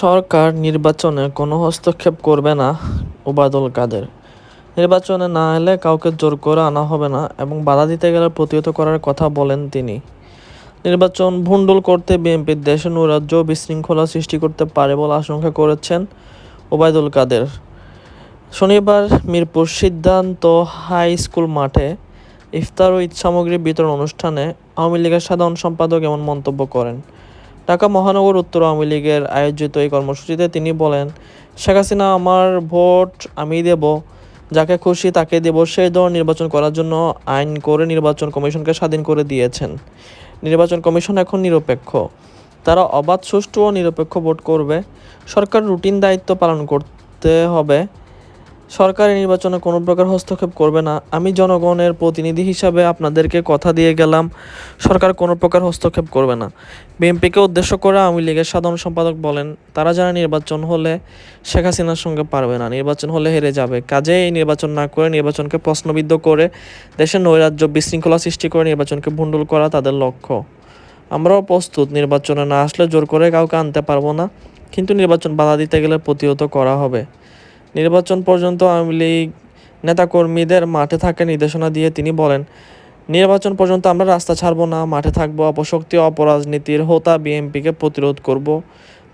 সরকার নির্বাচনে কোনো হস্তক্ষেপ করবে না ওবায়দুল কাদের। নির্বাচনে না এলে কাউকে জোর করে আনা হবে না এবং বাধা দিতে গেলে প্রতিহত করার কথা বলেন তিনি। নির্বাচন ভণ্ডুল করতে বিএনপির দেশে নৈরাজ্য ও বিশৃঙ্খলা সৃষ্টি করতে পারে বলে আশঙ্কা করেছেন ওবায়দুল কাদের। শনিবার মিরপুর সিদ্ধান্ত হাই স্কুল মাঠে ইফতার ও ঈদ সামগ্রী বিতরণ অনুষ্ঠানে আওয়ামী লীগের সাধারণ সম্পাদক এমন মন্তব্য করেন। ঢাকা মহানগর উত্তর আওয়ামী লীগের আয়োজিত এই কর্মসূচিতে তিনি বলেন, শেখ হাসিনা আমার ভোট আমি দেব, যাকে খুশি তাকে দেব সেই দল নির্বাচন করার জন্য আইন করে নির্বাচন কমিশনকে স্বাধীন করে দিয়েছেন। নির্বাচন কমিশন এখন নিরপেক্ষ। তারা অবাধ, সুষ্ঠু ও নিরপেক্ষ ভোট করবে। সরকার রুটিন দায়িত্ব পালন করতে হবে। সরকারি নির্বাচনে কোনো প্রকার হস্তক্ষেপ করবে না। আমি জনগণের প্রতিনিধি হিসাবে আপনাদেরকে কথা দিয়ে গেলাম, সরকার কোনো প্রকার হস্তক্ষেপ করবে না। বিএনপিকে উদ্দেশ্য করে আওয়ামী লীগের সাধারণ সম্পাদক বলেন, তারা যারা নির্বাচন হলে শেখ হাসিনার সঙ্গে পারবে না, নির্বাচন হলে হেরে যাবে। কাজে এই নির্বাচন না করে নির্বাচনকে প্রশ্নবিদ্ধ করে দেশের নৈরাজ্য বিশৃঙ্খলা সৃষ্টি করে নির্বাচনকে ভণ্ডুল করা তাদের লক্ষ্য। আমরাও প্রস্তুত, নির্বাচনে না আসলে জোর করে কাউকে আনতে পারব না, কিন্তু নির্বাচন বাধা দিতে গেলে প্রতিহত করা হবে। নির্বাচন পর্যন্ত আওয়ামী লীগ নেতাকর্মীদের মাঠে থাকার নির্দেশনা দিয়ে তিনি বলেন, নির্বাচন পর্যন্ত আমরা রাস্তা ছাড়বো না, মাঠে থাকব, অপশক্তি, অপরাজনীতির হোতা বিএনপিকে প্রতিরোধ করব,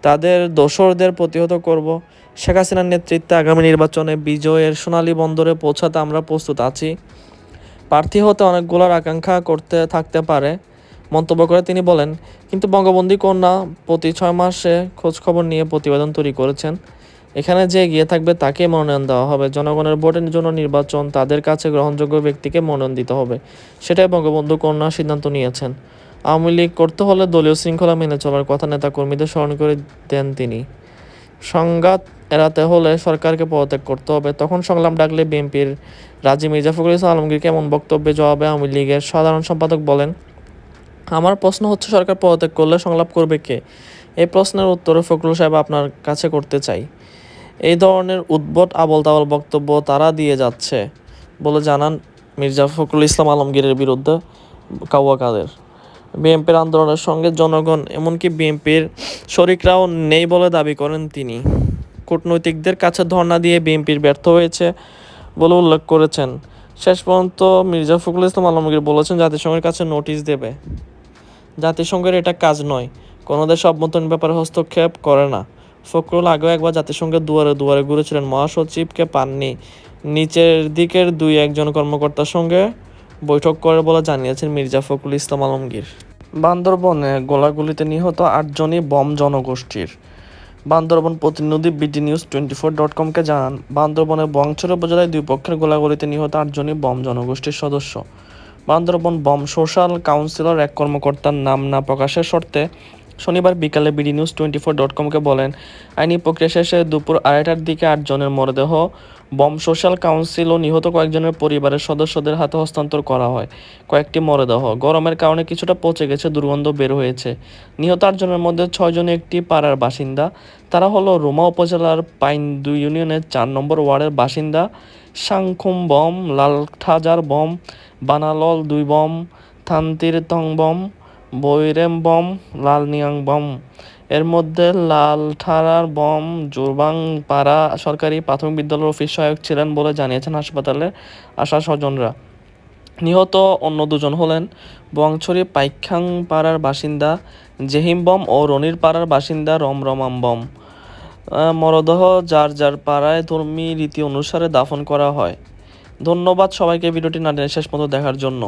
তাদের দোসরদের প্রতিহত করব। শেখ হাসিনার নেতৃত্বে আগামী নির্বাচনে বিজয়ের সোনালী বন্দরে পৌঁছাতে আমরা প্রস্তুত আছি। প্রার্থী হতে অনেকগুলোর আকাঙ্ক্ষা করতে থাকতে পারে, মন্তব্য করে তিনি বলেন, কিন্তু বঙ্গবন্ধু কন্যা প্রতি ছয় মাসে খোঁজখবর নিয়ে প্রতিবেদন তৈরি করেছেন। এখানে যে এগিয়ে থাকবে তাকে মনোনয়ন দেওয়া হবে। জনগণের ভোটের জন্য নির্বাচন তাদের কাছে গ্রহণযোগ্য ব্যক্তিকে মনোনয়ন দিতে হবে। সেটাই বঙ্গবন্ধু কন্যা সিদ্ধান্ত নিয়েছেন। আওয়ামী লীগ করতে হলে দলীয় শৃঙ্খলা মেনে চলার কথা নেতা কর্মীদের স্মরণ করে দেন তিনি। সংঘাত এড়াতে হলে সরকারকে পদত্যাগ করতে হবে। তখন সংলাপ ডাকলে বিএনপির রাজি মির্জা ফখরুল ইসলাম আলমগীরকে এমন বক্তব্যে জবাবে আওয়ামী লীগের সাধারণ সম্পাদক বলেন, আমার প্রশ্ন হচ্ছে সরকার পদত্যাগ করলে সংলাপ করবে কে? এই প্রশ্নের উত্তরে ফখরুল সাহেব আপনার কাছে করতে চাই। এই ধরনের উদ্ভট আবল তাবল বক্তব্য তারা দিয়ে যাচ্ছে বলে জানান মির্জা ফখরুল ইসলাম আলমগীরের বিরুদ্ধে কাউয়া কাদের। বিএনপির আন্দোলনের সঙ্গে জনগণ, এমনকি বিএনপির শরিকরাও নেই বলে দাবি করেন তিনি। কূটনৈতিকদের কাছে ধর্ণা দিয়ে বিএনপির ব্যর্থ হয়েছে বলে উল্লেখ করেছেন। শেষ পর্যন্ত মির্জা ফখরুল ইসলাম আলমগীর বলেছেন, জাতিসংঘের কাছে নোটিশ দেবে। জাতিসংঘের এটা কাজ নয়। কোনো দেশ অভ্যন্তরীণ ব্যাপারে হস্তক্ষেপ করে না। ফখরুল আগেও একবার জাতিসংঘের দুয়ারে দুয়ারে ঘুরেছিলেন মহাসচিবকে পাননি। নিচের দিকের দুই একজন কর্মকর্তার সঙ্গে বৈঠক করে বলে জানিয়েছেন মির্জা ফখরুল ইসলাম আলমগীর। বান্দরবনে গোলাগুলিতে নিহত আটজনই বম জনগোষ্ঠীর। বান্দরবন প্রতিনিধি BD news twenty four dot কমকে জানান বান্দরবনের বংছর উপজেলায় দুই পক্ষের গোলাগুলিতে নিহত আটজনই বম জনগোষ্ঠীর সদস্য। বান্দরবন বম সোশ্যাল কাউন্সিলর এক কর্মকর্তার নাম না প্রকাশের শর্তে শনিবার বিকালে BD news twenty four dot কমকে বলেন, আইনি প্রক্রিয়া শেষে দুপুর আড়াইটার দিকে আটজনের মরদেহ, বম সোশ্যাল কাউন্সিল ও নিহত কয়েকজনের পরিবারের সদস্যদের হাতে হস্তান্তর করা হয়। কয়েকটি মরদেহ, গরমের কারণে কিছুটা পচে গেছে, দুর্গন্ধ বের হয়েছে। নিহত আটজনের মধ্যে ছয়জন একটি পাড়ার বাসিন্দা, তারা হলো রোমা উপজেলার পাইন দুই ইউনিয়নের চার নম্বর ওয়ার্ডের বাসিন্দা সাংখুম বম, লালঠাজার বম, বানালল দুই বম, থান্তির তং বম বৈরেম বম লালনিয়াং বম। এর মধ্যে লালঠারার বম, জোরবাং পাড়া সরকারি প্রাথমিক বিদ্যালয়ের অফিস সহায়ক ছিলেন বলে জানিয়েছেন হাসপাতালে আসা স্বজনরা। নিহত অন্য দুজন হলেন বংছড়ি পাইখাং পাড়ার বাসিন্দা জেহিম বম ও রনির পাড়ার বাসিন্দা রমরমাম বম। মরদেহ যার যার পাড়ায় ধর্মী রীতি অনুসারে দাফন করা হয়। ধন্যবাদ সবাইকে, ভিডিওটি না শেষ মতো দেখার জন্য।